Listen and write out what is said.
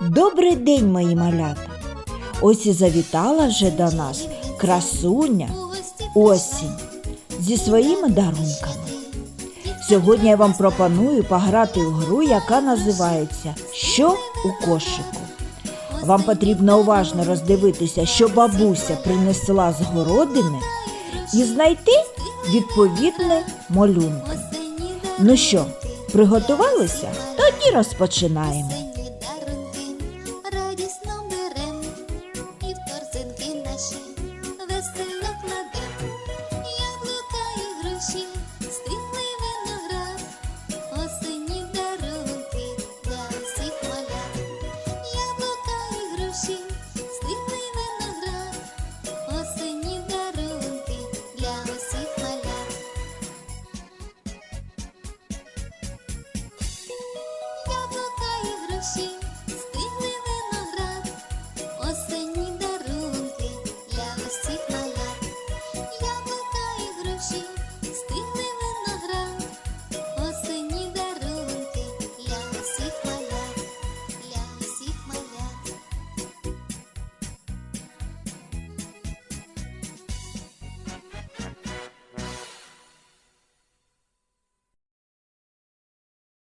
Добрий день, мої малята! Ось і завітала вже до нас красуня осінь зі своїми дарунками. Сьогодні я вам пропоную пограти в гру, яка називається Що у кошику. Вам потрібно уважно роздивитися, що бабуся принесла з городини, і знайти відповідне малюнки. Ну що, приготувалися? Тоді розпочинаємо. see.